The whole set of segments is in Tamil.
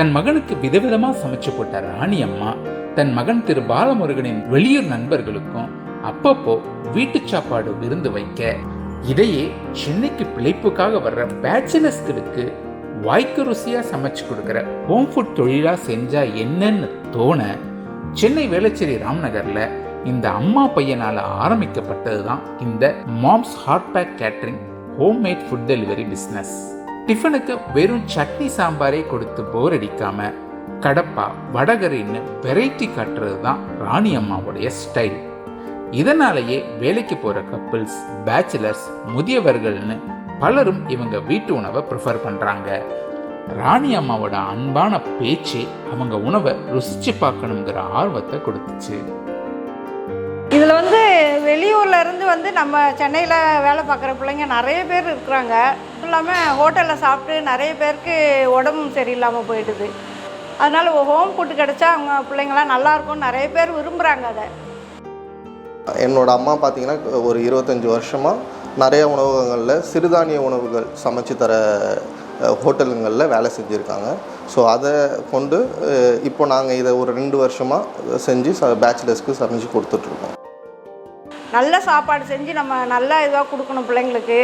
தன் மகனுக்கு விதவிதமா சமைச்சு போட்ட ராணி அம்மா தன் மகன் திரு பாலமுருகனின் வெளியூர் நண்பர்களுக்கும் அப்பப்போ வீட்டு சாப்பாடு விருந்து வைக்க இதையே சென்னைக்கு பிழைப்புக்காக வர்ற பேச்சுலர்ஸ்களுக்கு வாய்க்கு ருசியா சமைச்சு கொடுக்குற ஹோம் ஃபுட் தொழிலா செஞ்சா என்னன்னு தோண சென்னை வேளச்சேரி ராம்நகர்ல இந்த அம்மா பையனால் ஆரம்பிக்கப்பட்டது தான் இந்த mom's hot pack catering homemade food delivery business டிஃபனுக்கு வெறும் சட்னி சாம்பாரே கொடுத்து போர் அடிக்காம கடப்பா வடகரின்னு வெரைட்டி காட்டுறது தான் ராணி அம்மாவுடைய ஸ்டைல் இதனாலேயே வேலைக்கு போகிற கப்பிள்ஸ் பேச்சுலர்ஸ் முதியவர்கள்னு பலரும் இவங்க வீட்டு உணவை ப்ரிஃபர் பண்ணுறாங்க ராணி அம்மாவோட அன்பான பேச்சு அவங்க உணவை ருசிச்சு பார்க்கணுங்கிற ஆர்வத்தை கொடுத்துச்சு. இதில் வந்து வெளியூர்ல இருந்து வந்து நம்ம சென்னையில் வேலை பார்க்குற பிள்ளைங்க நிறைய பேர் இருக்கிறாங்க. இல்லாமல் ஹோட்டலில் சாப்பிட்டு நிறைய பேருக்கு உடம்பும் சரியில்லாமல் போயிடுது. அதனால் ஹோம் ஃபுட்டு கிடைச்சா அவங்க பிள்ளைங்களாம் நல்லா இருக்கும்னு நிறைய பேர் விரும்புகிறாங்க அதை. என்னோட அம்மா பார்த்தீங்கன்னா ஒரு இருபத்தஞ்சி வருஷமாக நிறைய உணவகங்களில் சிறுதானிய உணவுகள் சமைச்சு தர ஹோட்டலுங்களில் வேலை செஞ்சுருக்காங்க. ஸோ அதை கொண்டு இப்போ நாங்கள் இதை ஒரு ரெண்டு வருஷமாக செஞ்சு ச பேச்சுலர்ஸ்க்கு சமைச்சு கொடுத்துட்ருக்கோம் நல்ல சாப்பாடு செஞ்சு நம்ம நல்ல இதாக கொடுக்கணும் பிள்ளைங்களுக்கு.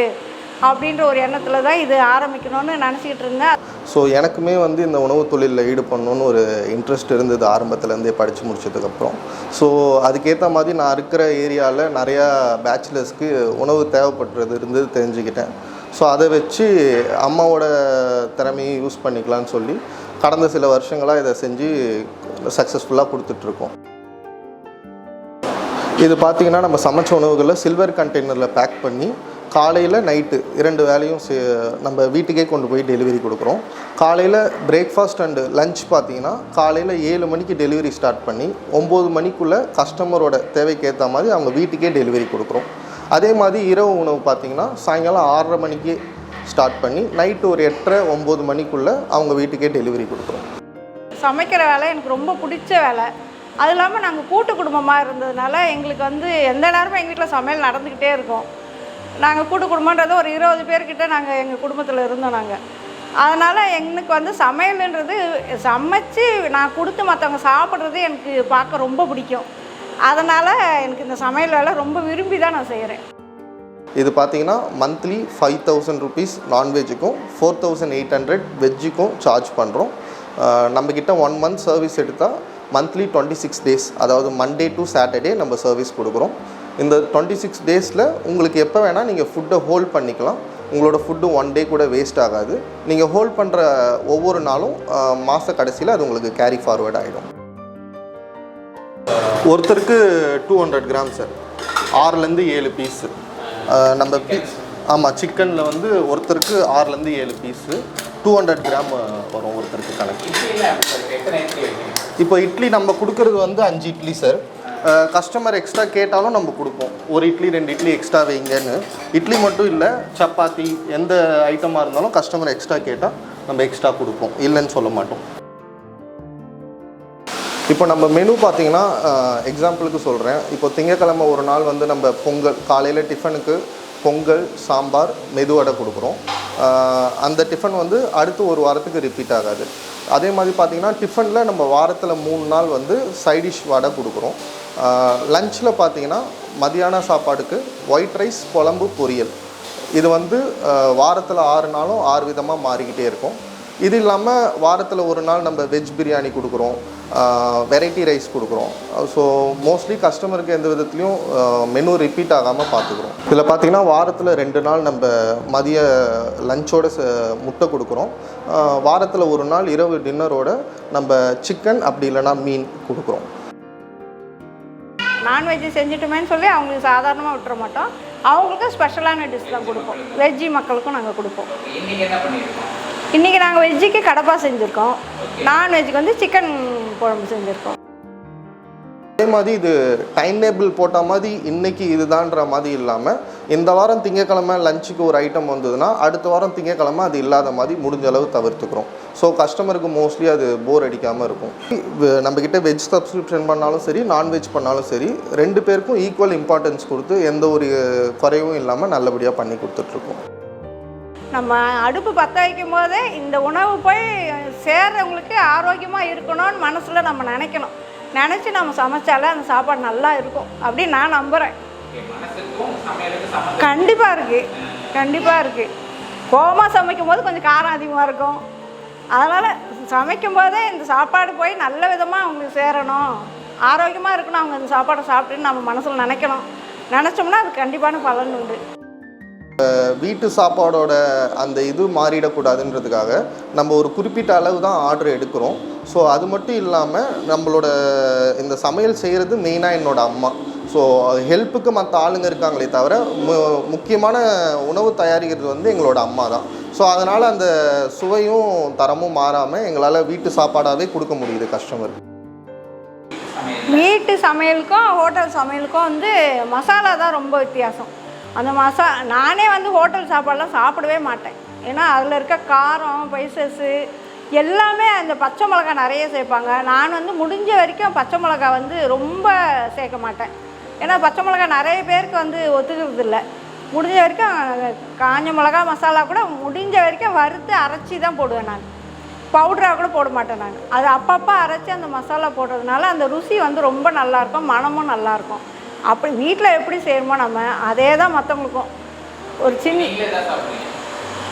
அப்படின்ற ஒரு எண்ணத்தில் தான் இது ஆரம்பிக்கணும்னு நினச்சிக்கிட்டு இருந்தேன். ஸோ எனக்குமே வந்து இந்த உணவு தொழிலில் ஈடுபடணும்னு ஒரு இன்ட்ரெஸ்ட் இருந்தது ஆரம்பத்துலேருந்தே படித்து முடிச்சதுக்கப்புறம் ஸோ அதுக்கேற்ற மாதிரி நான் இருக்கிற ஏரியாவில் நிறையா பேச்சுலர்ஸ்க்கு உணவு தேவைப்படுறது இருந்து தெரிஞ்சுக்கிட்டேன். ஸோ அதை வச்சு அம்மாவோட திறமையை யூஸ் பண்ணிக்கலாம்னு சொல்லி கடந்த சில வருஷங்களாக இதை செஞ்சு சக்ஸஸ்ஃபுல்லாக கொடுத்துட்ருக்கோம். இது பார்த்திங்கன்னா நம்ம சமைச்ச உணவுகளை சில்வர் கண்டெய்னரில் பேக் பண்ணி காலையில் நைட்டு இரண்டு வேலையும் சே- நம்ம வீட்டுக்கே கொண்டு போய் டெலிவரி கொடுக்குறோம். காலையில் பிரேக்ஃபாஸ்ட் அண்டு லஞ்ச் பார்த்தீங்கன்னா காலையில் ஏழு மணிக்கு டெலிவரி ஸ்டார்ட் பண்ணி ஒம்பது மணிக்குள்ளே கஸ்டமரோட தேவைக்கு ஏற்ற மாதிரி அவங்க வீட்டுக்கே டெலிவரி கொடுக்குறோம். அதே மாதிரி இரவு உணவு பார்த்தீங்கன்னா சாயங்காலம் ஆறரை மணிக்கு ஸ்டார்ட் பண்ணி நைட்டு ஒரு எட்டரை ஒம்பது மணிக்குள்ளே அவங்க வீட்டுக்கே டெலிவரி கொடுக்குறோம். சமைக்கிற வேலை எனக்கு ரொம்ப பிடிச்ச வேலை. அது இல்லாமல் நாங்கள் கூட்டு குடும்பமாக இருந்ததுனால எங்களுக்கு வந்து எந்த நேரமும் எங்கள் வீட்டில் சமையல் நடந்துக்கிட்டே இருக்கும். நாங்கள் கூட்டு குடும்பன்றது ஒரு இருபது பேர்கிட்ட நாங்கள் எங்கள் குடும்பத்தில் இருந்தோம் நாங்கள் அதனால் எனக்கு வந்து சமையல்ன்றது சமைச்சு நான் கொடுத்து மற்றவங்க சாப்பிட்றது எனக்கு பார்க்க ரொம்ப பிடிக்கும். அதனால் எனக்கு இந்த சமையல் வேலை ரொம்ப விரும்பி தான் நான் செய்கிறேன் இது பார்த்தீங்கன்னா மந்த்லி ஃபைவ் தௌசண்ட் ருபீஸ் நான்வெஜ்ஜுக்கும் ஃபோர் தௌசண்ட் எயிட் ஹண்ட்ரட் வெஜ்ஜுக்கும் சார்ஜ் பண்ணுறோம் நம்மக்கிட்ட ஒன் மந்த் சர்வீஸ் எடுத்தால் மந்த்லி டுவெண்ட்டி சிக்ஸ் டேஸ் அதாவது மண்டே டு சாட்டர்டே நம்ம சர்வீஸ் கொடுக்குறோம். இந்த டுவெண்ட்டி சிக்ஸ் டேஸில் உங்களுக்கு எப்போ வேணால் நீங்கள் ஃபுட்டை ஹோல்ட் பண்ணிக்கலாம். உங்களோட ஃபுட்டு ஒன் டே கூட வேஸ்ட் ஆகாது. நீங்கள் ஹோல்ட் பண்ணுற ஒவ்வொரு நாளும் மாத கடைசியில் அது உங்களுக்கு கேரி ஃபார்வேர்ட் ஆகிடும் ஒருத்தருக்கு டூ ஹண்ட்ரட் கிராம் சார் ஆறுலேருந்து ஏழு பீஸு நம்ம பீஸ் ஆமாம் சிக்கனில் வந்து ஒருத்தருக்கு ஆறுலேருந்து ஏழு பீஸு டூ ஹண்ட்ரட் கிராம் வரும் ஒருத்தருக்கு கணக்கு. இப்போ இட்லி நம்ம கொடுக்கறது வந்து அஞ்சு இட்லி சார் கஸ்டமர் எக்ஸ்ட்ரா கேட்டாலும் நம்ம கொடுப்போம். ஒரு இட்லி ரெண்டு இட்லி எக்ஸ்ட்ரா வைங்கன்னு. இட்லி மட்டும் இல்லை சப்பாத்தி எந்த ஐட்டமாக இருந்தாலும் கஸ்டமர் எக்ஸ்ட்ரா கேட்டால் நம்ம எக்ஸ்ட்ரா கொடுப்போம். இல்லைன்னு சொல்ல மாட்டோம். இப்போ நம்ம மெனு பார்த்தீங்கன்னா எக்ஸாம்பிளுக்கு சொல்கிறேன் இப்போ திங்கக்கிழமை ஒரு நாள் வந்து நம்ம பொங்கல் காலையில் டிஃபனுக்கு பொங்கல் சாம்பார் மெதுவடை கொடுக்குறோம். அந்த டிஃபன் வந்து அடுத்து ஒரு வாரத்துக்கு ரிப்பீட் ஆகாது. அதே மாதிரி பார்த்தீங்கன்னா டிஃபனில் நம்ம வாரத்தில் மூணு நாள் வந்து சைடிஷ் வடை கொடுக்குறோம். லஞ்சில் பார்த்தீங்கன்னா மதியான சாப்பாடுக்கு ஒயிட் ரைஸ் குழம்பு பொரியல். இது வந்து வாரத்தில் ஆறு நாளும் ஆறு விதமாக மாறிக்கிட்டே இருக்கும். இது இல்லாமல் வாரத்தில் ஒரு நாள் நம்ம வெஜ் பிரியாணி கொடுக்குறோம். வெரைட்டி ரைஸ் கொடுக்குறோம். ஸோ மோஸ்ட்லி கஸ்டமருக்கு எந்த விதத்துலையும் மெனு ரிப்பீட் ஆகாமல் பார்த்துக்குறோம் இதில் பார்த்தீங்கன்னா வாரத்தில் ரெண்டு நாள் நம்ம மதிய லஞ்சோட ச முட்டை கொடுக்குறோம். வாரத்தில் ஒரு நாள் இரவு டின்னரோட நம்ம சிக்கன் அப்படி இல்லைன்னா மீன் கொடுக்குறோம். நான்வெஜ் செஞ்சுட்டுமேன்னு சொல்லி அவங்களுக்கு சாதாரணமாக விட்டுற மாட்டோம். அவங்களுக்கு ஸ்பெஷலான டிஷ் தான் கொடுப்போம். வெஜ்ஜி மக்களுக்கும் நாங்கள் கொடுப்போம். இன்றைக்கி நாங்கள் வெஜ்ஜுக்கு கடப்பா செஞ்சுருக்கோம். நான்வெஜ்ஜுக்கு வந்து சிக்கன் குழம்பு செஞ்சுருக்கோம். அதே மாதிரி இது டைம் டேபிள் போட்ட மாதிரி இன்னைக்கு இதுதான்ற மாதிரி இல்லாமல் இந்த வாரம் திங்கக்கிழமை லஞ்சுக்கு ஒரு ஐட்டம் வந்ததுன்னா அடுத்த வாரம் திங்கக்கிழமை அது இல்லாத மாதிரி முடிஞ்ச அளவு தவிர்த்துக்கிறோம். ஸோ கஸ்டமருக்கு மோஸ்ட்லி அது போர் அடிக்காமல் இருக்கும். நம்மக்கிட்ட வெஜ் சப்ஸ்கிரிப்ஷன் பண்ணாலும் சரி நான்வெஜ் பண்ணாலும் சரி ரெண்டு பேருக்கும் ஈக்குவல் இம்பார்ட்டன்ஸ் கொடுத்து எந்த ஒரு குறைவும் இல்லாமல் நல்லபடியாக பண்ணி கொடுத்துட்ருக்கோம் நம்ம அடுப்பு பற்ற வைக்கும் போதே இந்த உணவு போய் சேர்றவங்களுக்கு ஆரோக்கியமாக இருக்கணும்னு மனசில் நம்ம நினைக்கணும். நினச்சி நம்ம சமைச்சாலே அந்த சாப்பாடு நல்லா இருக்கும் அப்படின்னு நான் நம்புகிறேன் கண்டிப்பாக இருக்குது கண்டிப்பாக இருக்குது கோவமாக சமைக்கும் போது கொஞ்சம் காரம் அதிகமாக இருக்கும். அதனால் சமைக்கும் போதே இந்த சாப்பாடு போய் நல்ல விதமாக அவங்களுக்கு சேரணும். ஆரோக்கியமாக இருக்கணும் அவங்க இந்த சாப்பாடை சாப்பிட்டுன்னு நம்ம மனசில் நினைக்கணும். நினச்சோம்னா அது கண்டிப்பான பலன் உண்டு. வீட்டு சாப்பாடோட அந்த இது மாறிடக்கூடாதுன்றதுக்காக நம்ம ஒரு குறிப்பிட்ட அளவு தான் ஆர்டர் எடுக்கிறோம். ஸோ அது மட்டும் இல்லாமல் நம்மளோட இந்த சமையல் செய்கிறது மெயினாக என்னோட அம்மா. ஸோ ஹெல்ப்புக்கு மற்ற ஆளுங்க இருக்காங்களே தவிர மு முக்கியமான உணவு தயாரிக்கிறது வந்து எங்களோட அம்மா தான். ஸோ அதனால் அந்த சுவையும் தரமும் மாறாமல் எங்களால் வீட்டு சாப்பாடாகவே கொடுக்க முடியுது கஸ்டமருக்கு வீட்டு சமையலுக்கும் ஹோட்டல் சமையலுக்கும் வந்து மசாலா தான் ரொம்ப வித்தியாசம். அந்த மசா நானே வந்து ஹோட்டல் சாப்பாடெலாம் சாப்பிடவே மாட்டேன். ஏன்னா அதில் இருக்க காரம் பைசஸ்ஸு எல்லாமே அந்த பச்சை மிளகா நிறைய சேர்ப்பாங்க. நான் வந்து முடிஞ்ச வரைக்கும் பச்சை மிளகா வந்து ரொம்ப சேர்க்க மாட்டேன். ஏன்னா பச்சை மிளகா நிறைய பேருக்கு வந்து ஒத்துக்கிறது இல்லை. முடிஞ்ச வரைக்கும் காஞ்ச மிளகா மசாலா கூட முடிஞ்ச வரைக்கும் வறுத்து அரைச்சி தான் போடுவேன் நான். பவுடராக கூட போட மாட்டேன் நான். அது அப்பப்போ அரைச்சி அந்த மசாலா போடுறதுனால அந்த ருசி வந்து ரொம்ப நல்லாயிருக்கும் மனமும் நல்லாயிருக்கும் அப்படி வீட்டில் எப்படி செய்யணுமோ நம்ம அதே தான் மற்றவங்களுக்கும் ஒரு சின்ன தான்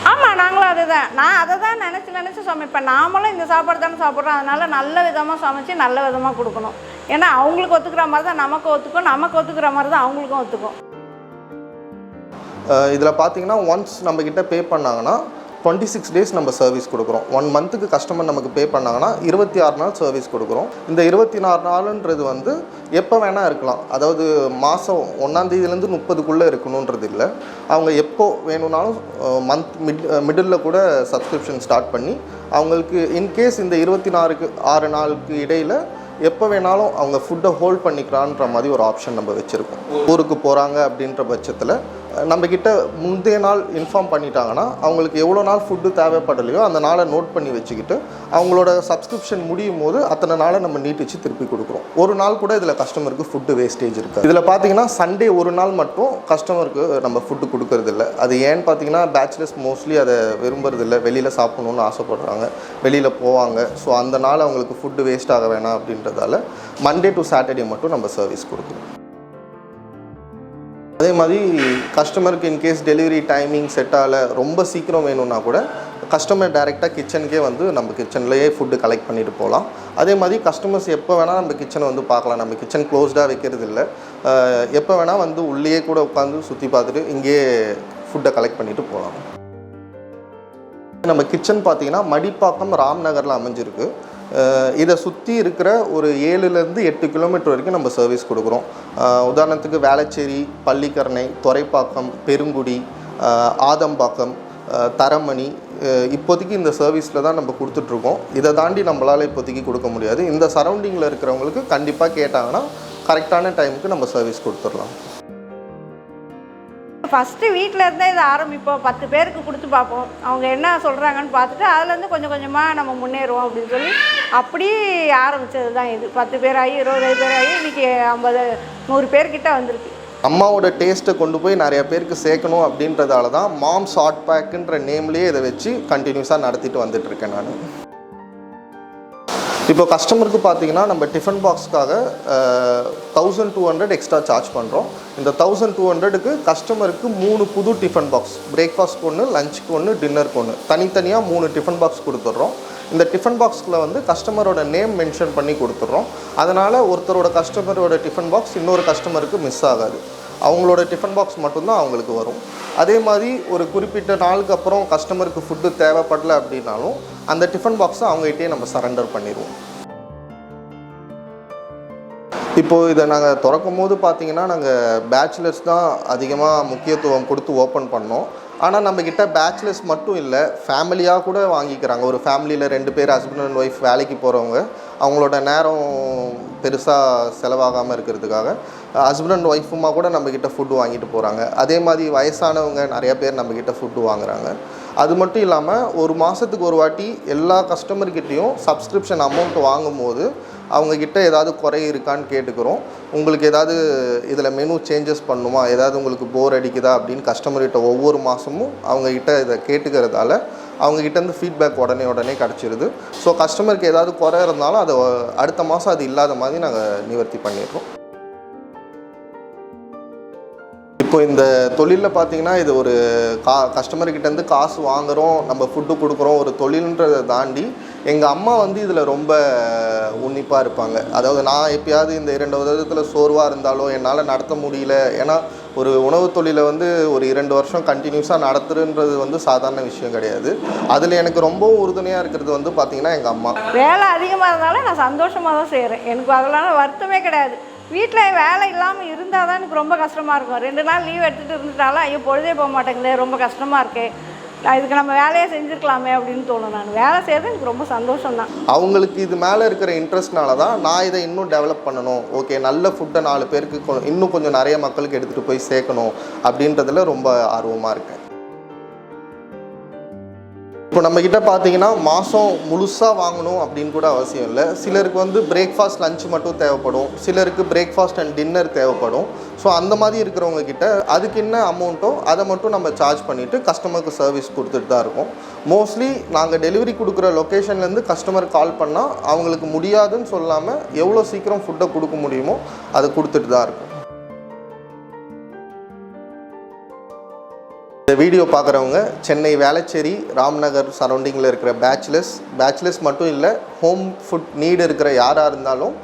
ஆமாம் நாங்களும் அதுதான். நான் அதை தான் நினச்சி நினச்சி சமைப்பேன். நாமளும் இந்த சாப்பாடு தானே சாப்பிட்றோம். அதனால் நல்ல விதமாக சமைச்சு நல்ல விதமாக கொடுக்கணும். ஏன்னா அவங்களுக்கு ஒத்துக்கிற மாதிரி தான் நமக்கு ஒத்துக்கும் நமக்கு ஒத்துக்கிற மாதிரி தான் அவங்களுக்கும் ஒத்துக்கும். இதில் பார்த்தீங்கன்னா ஒன்ஸ் நம்மக்கிட்ட பே பண்ணாங்கன்னா டுவெண்ட்டி சிக்ஸ் டேஸ் நம்ம சர்வீஸ் கொடுக்குறோம். ஒன் மந்த்துக்கு கஸ்டமர் நமக்கு பே பண்ணாங்கன்னா இருபத்தி ஆறு நாள் சர்வீஸ் கொடுக்குறோம். இந்த இருபத்தி நாலு நாளுன்றது வந்து எப்போ வேணால் இருக்கலாம். அதாவது மாதம் ஒன்றாந்தேதியிலேருந்து முப்பதுக்குள்ளே இருக்கணுன்றது இல்லை. அவங்க எப்போ வேணும்னாலும் மந்த் மிட் மிடில் கூட சப்ஸ்கிரிப்ஷன் ஸ்டார்ட் பண்ணி அவங்களுக்கு இன்கேஸ் இந்த இருபத்தி நாலுக்கு ஆறு நாளுக்கு இடையில் எப்போ வேணாலும் அவங்க ஃபுட்டை ஹோல்ட் பண்ணிக்கலான்ற மாதிரி ஒரு ஆப்ஷன் நம்ம வச்சுருக்கோம். ஊருக்கு போகிறாங்க அப்படின்ற பட்சத்தில் நம்மக்கிட்ட முந்தைய நாள் இன்ஃபார்ம் பண்ணிட்டாங்கன்னா அவங்களுக்கு எவ்வளோ நாள் ஃபுட்டு தேவைப்படலையோ அந்த நாளை நோட் பண்ணி வச்சுக்கிட்டு அவங்களோட சப்ஸ்கிரிப்ஷன் முடியும் போது அத்தனை நாளை நம்ம நீட்டிச்சு திருப்பி கொடுக்குறோம். ஒரு நாள் கூட இதில் கஸ்டமருக்கு ஃபுட்டு வேஸ்டேஜ் இருக்குது. இதில் பார்த்தீங்கன்னா சண்டே ஒரு நாள் மட்டும் கஸ்டமருக்கு நம்ம ஃபுட்டு கொடுக்கறதில்ல. அது ஏன்னு பார்த்தீங்கன்னா பேச்சுலர்ஸ் மோஸ்ட்லி அதை விரும்புறதில்ல. வெளியில் சாப்பிடணுன்னு ஆசைப்படுறாங்க. வெளியில் போவாங்க. ஸோ அந்த நாள் அவங்களுக்கு ஃபுட்டு வேஸ்ட் ஆக வேணாம் அப்படின்றதால மண்டே டு சாட்டர்டே மட்டும் நம்ம சர்வீஸ் கொடுக்குறோம் அதே மாதிரி கஸ்டமருக்கு இன்கேஸ் டெலிவரி டைமிங் செட் ஆகலை ரொம்ப சீக்கிரம் வேணும்னா கூட கஸ்டமர் டைரெக்டாக கிச்சனுக்கே வந்து நம்ம கிச்சன்லேயே ஃபுட்டு கலெக்ட் பண்ணிட்டு போகலாம். அதே மாதிரி கஸ்டமர்ஸ் எப்போ வேணால் நம்ம கிச்சனை வந்து பார்க்கலாம். நம்ம கிச்சன் க்ளோஸ்டாக வைக்கிறது இல்லை. எப்போ வேணால் வந்து உள்ளேயே கூட உட்காந்து சுற்றி பார்த்துட்டு இங்கேயே ஃபுட்டை கலெக்ட் பண்ணிட்டு போகலாம். நம்ம கிச்சன் பார்த்தீங்கன்னா மடிப்பாக்கம் ராம்நகரில் அமைஞ்சிருக்கு. இதை சுற்றி இருக்கிற ஒரு ஏழுலேருந்து எட்டு கிலோமீட்டர் வரைக்கும் நம்ம சர்வீஸ் கொடுக்குறோம். உதாரணத்துக்கு வேளச்சேரி பள்ளிக்கரணை துறைப்பாக்கம் பெருங்குடி ஆதம்பாக்கம் தரமணி இப்போதைக்கு இந்த சர்வீஸில் தான் நம்ம கொடுத்துட்ருக்கோம் இதை தாண்டி நம்மளால் இப்போதைக்கு கொடுக்க முடியாது. இந்த சரௌண்டிங்கில் இருக்கிறவங்களுக்கு கண்டிப்பாக கேட்டாங்கன்னா கரெக்டான டைமுக்கு நம்ம சர்வீஸ் கொடுத்துடலாம். ஃபஸ்ட்டு வீட்டில் இருந்தே இதை ஆரம்பிப்போம். பத்து பேருக்கு கொடுத்து பார்ப்போம். அவங்க என்ன சொல்கிறாங்கன்னு பார்த்துட்டு அதுலேருந்து கொஞ்சம் கொஞ்சமாக நம்ம முன்னேறுவோம் அப்படின்னு சொல்லி அப்படி ஆரம்பித்தது தான் இது. பத்து பேர் ஆகி இருபது பேர் ஆகி இன்றைக்கி ஐம்பது நூறு பேர்கிட்ட வந்திருக்கு. அம்மாவோட டேஸ்ட்டை கொண்டு போய் நிறைய பேருக்கு சேர்க்கணும் அப்படின்றதால தான் மாம்ஸ் ஹாட் பேக்குன்ற நேம்லேயே இதை வச்சு கண்டினியூஸாக நடத்திட்டு வந்துட்டு இருக்கேன் நான். இப்போ கஸ்டமருக்கு பார்த்தீங்கன்னா நம்ம tiffin பாக்ஸ்க்காக thousand two hundred extra charge பண்ணுறோம் இந்த தௌசண்ட் டூ ஹண்ட்ரடுக்கு கஸ்டமருக்கு மூணு புது டிஃபன் பாக்ஸ் பிரேக்ஃபாஸ்ட் ஒன்று லஞ்சுக்கு ஒன்று டின்னருக்கு ஒன்று தனித்தனியாக மூணு டிஃபன் பாக்ஸ் கொடுத்துட்றோம். இந்த டிஃபன் பாக்ஸில் வந்து கஸ்டமரோட நேம் மென்ஷன் பண்ணி கொடுத்துட்றோம். அதனால் ஒருத்தரோட கஸ்டமரோட டிஃபன் பாக்ஸ் இன்னொரு கஸ்டமருக்கு மிஸ் ஆகாது. அவங்களோட டிஃபன் பாக்ஸ் மட்டும்தான் அவங்களுக்கு வரும். அதே மாதிரி ஒரு குறிப்பிட்ட நாளுக்கு அப்புறம் கஸ்டமருக்கு ஃபுட்டு தேவைப்படல அப்படின்னாலும் அந்த டிஃபன் பாக்ஸை அவங்ககிட்டயே நம்ம சரண்டர் பண்ணிடுவோம். இப்போது இதை நாங்கள் திறக்கும் போது பார்த்தீங்கன்னா நாங்கள் பேச்சுலர்ஸ் தான் அதிகமாக முக்கியத்துவம் கொடுத்து ஓப்பன் பண்ணோம். ஆனால் நம்மக்கிட்ட பேச்சுலர்ஸ் மட்டும் இல்லை ஃபேமிலியாக கூட வாங்கிக்கிறாங்க. ஒரு ஃபேமிலியில் ரெண்டு பேர் ஹஸ்பண்ட் அண்ட் ஒய்ஃப் வேலைக்கு போகிறவங்க அவங்களோட நேரம் பெருசாக செலவாகாமல் இருக்கிறதுக்காக ஹஸ்பண்ட் அண்ட் ஒய்ஃபுமா கூட நம்மக்கிட்ட ஃபுட்டு வாங்கிட்டு போகிறாங்க அதே மாதிரி வயசானவங்க நிறைய பேர் நம்மக்கிட்ட ஃபுட்டு வாங்குகிறாங்க அது மட்டும் இல்லாமல் ஒரு மாதத்துக்கு ஒரு வாட்டி எல்லா கஸ்டமர்கிட்டையும் சப்ஸ்கிரிப்ஷன் அமௌண்ட் வாங்கும்போது அவங்கக்கிட்ட ஏதாவது குறை இருக்கான்னு கேட்டுக்கிறோம். உங்களுக்கு ஏதாவது இதில் மெனு சேஞ்சஸ் பண்ணுமா? ஏதாவது உங்களுக்கு போர் அடிக்குதா? அப்படின்னு கஸ்டமர்கிட்ட ஒவ்வொரு மாதமும் அவங்கக்கிட்ட இதை கேட்டுக்கிறதால அவங்கக்கிட்டேருந்து ஃபீட்பேக் உடனே உடனே கிடச்சிருது. ஸோ கஸ்டமருக்கு ஏதாவது குறை இருந்தாலும் அதை அடுத்த மாதம் அது இல்லாத மாதிரி நாங்கள் நிவர்த்தி பண்ணிடுறோம். இப்போ இந்த தொழிலில் பார்த்தீங்கன்னா இது ஒரு கா கஸ்டமர்கிட்டேருந்து காசு வாங்குகிறோம் நம்ம ஃபுட்டு கொடுக்குறோம் ஒரு தொழில்ன்றதை தாண்டி எங்கள் அம்மா வந்து இதில் ரொம்ப உன்னிப்பாக இருப்பாங்க. அதாவது நான் எப்பயாவது இந்த இரண்டு விதத்தில் சோர்வாக இருந்தாலும் என்னால் நடத்த முடியல. ஏன்னா ஒரு உணவு தொழிலை வந்து ஒரு இரண்டு வருஷம் கண்டினியூஸாக நடத்துறன்றது வந்து சாதாரண விஷயம் கிடையாது. அதில் எனக்கு ரொம்ப உறுதுணையாக இருக்கிறது வந்து பார்த்திங்கன்னா எங்கள் அம்மா. வேலை அதிகமாக இருந்தாலும் நான் சந்தோஷமாக தான் செய்கிறேன் எனக்கு அதெல்லாம் வருத்தமே கிடையாது. வீட்டில் வேலை இல்லாமல் இருந்தால் தான் எனக்கு ரொம்ப கஷ்டமாக இருக்கும். ரெண்டு நாள் லீவ் எடுத்துகிட்டு இருந்துட்டாலும் ஐயோ பொழுதே போக மாட்டேங்குது ரொம்ப கஷ்டமாக இருக்கே. இதுக்கு நம்ம வேலையை செஞ்சுருக்கலாமே அப்படின்னு தோணும் நான். வேலை செய்கிறது எனக்கு ரொம்ப சந்தோஷம் தான் அவங்களுக்கு இது மேலே இருக்கிற இன்ட்ரெஸ்ட்னால தான் நான் இதை இன்னும் டெவலப் பண்ணணும். ஓகே நல்ல ஃபுட்டை நாலு பேருக்கு இன்னும் கொஞ்சம் நிறைய மக்களுக்கு எடுத்துகிட்டு போய் சேர்க்கணும் அப்படின்றதுல ரொம்ப ஆர்வமாக இருக்கேன். இப்போ நம்மக்கிட்ட பார்த்தீங்கன்னா மாதம் முழுசாக வாங்கணும் அப்படின்னு கூட அவசியம் இல்லை. சிலருக்கு வந்து பிரேக்ஃபாஸ்ட் லஞ்ச் மட்டும் தேவைப்படும். சிலருக்கு பிரேக்ஃபாஸ்ட் அண்ட் டின்னர் தேவைப்படும். ஸோ அந்த மாதிரி இருக்கிறவங்க கிட்ட அதுக்கு என்ன அமௌண்ட்டோ அதை மட்டும் நம்ம சார்ஜ் பண்ணிவிட்டு கஸ்டமருக்கு சர்வீஸ் கொடுத்துட்டு தான் இருக்கோம். மோஸ்ட்லி நாங்கள் டெலிவரி கொடுக்குற லொக்கேஷன்லேருந்து கஸ்டமர் கால் பண்ணால் அவங்களுக்கு முடியாதுன்னு சொல்லாமல் எவ்வளோ சீக்கிரம் ஃபுட்டை கொடுக்க முடியுமோ அதை கொடுத்துட்டு தான் இருக்கும். இந்த வீடியோ பார்க்குறவங்க சென்னை வேளச்சேரி ராம்நகர் சரௌண்டிங்கில் இருக்கிற பேச்சுலர்ஸ் பேச்சுலர்ஸ் மட்டும் இல்லை ஹோம் ஃபுட் நீடு இருக்கிற யாராக இருந்தாலும்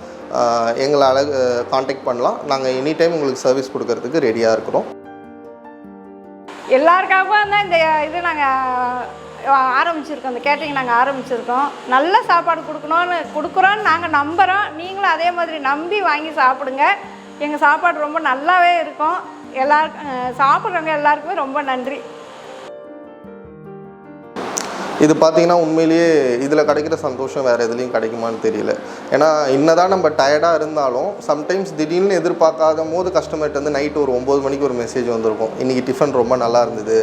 எங்களை அழகு காண்டாக்ட் பண்ணலாம். நாங்கள் எனி டைம் உங்களுக்கு சர்வீஸ் கொடுக்கறதுக்கு ரெடியாக இருக்கிறோம். எல்லாருக்காகவும் தான் இந்த இது நாங்கள் ஆரம்பிச்சிருக்கோம். இந்த கேட்டரிங் நாங்கள் ஆரம்பிச்சிருக்கோம். நல்ல சாப்பாடு கொடுக்கணும்னு கொடுக்குறோன்னு நாங்கள் நம்புகிறோம் நீங்களும் அதே மாதிரி நம்பி வாங்கி சாப்பிடுங்க. எங்கள் சாப்பாடு ரொம்ப நல்லாவே இருக்கும். எல்லா சாப்பிட்றவங்க எல்லாருக்குமே ரொம்ப நன்றி. இது பார்த்தீங்கன்னா உண்மையிலேயே இதில் கிடைக்கிற சந்தோஷம் வேறு எதுலேயும் கிடைக்குமான்னு தெரியல. ஏன்னா என்னதான் நம்ம டயர்டாக இருந்தாலும் சம்டைம்ஸ் திடீர்னு எதிர்பார்க்காத போது கஸ்டமர்கிட்ட வந்து நைட் ஒரு ஒம்பது மணிக்கு ஒரு மெசேஜ் வந்திருக்கும். இன்றைக்கி டிஃபன் ரொம்ப நல்லா இருந்தது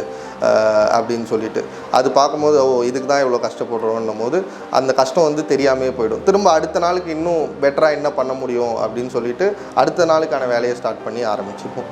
அப்படின்னு சொல்லிட்டு. அது பார்க்கும்போது ஓ இதுக்கு தான் இவ்வளோ கஷ்டப்படுறோன்னும் போது அந்த கஷ்டம் வந்து தெரியாமே போயிடும். திரும்ப அடுத்த நாளுக்கு இன்னும் பெட்டராக என்ன பண்ண முடியும்? அப்படின்னு சொல்லிட்டு அடுத்த நாளுக்கான வேலையை ஸ்டார்ட் பண்ணி ஆரம்பிச்சுப்போம்.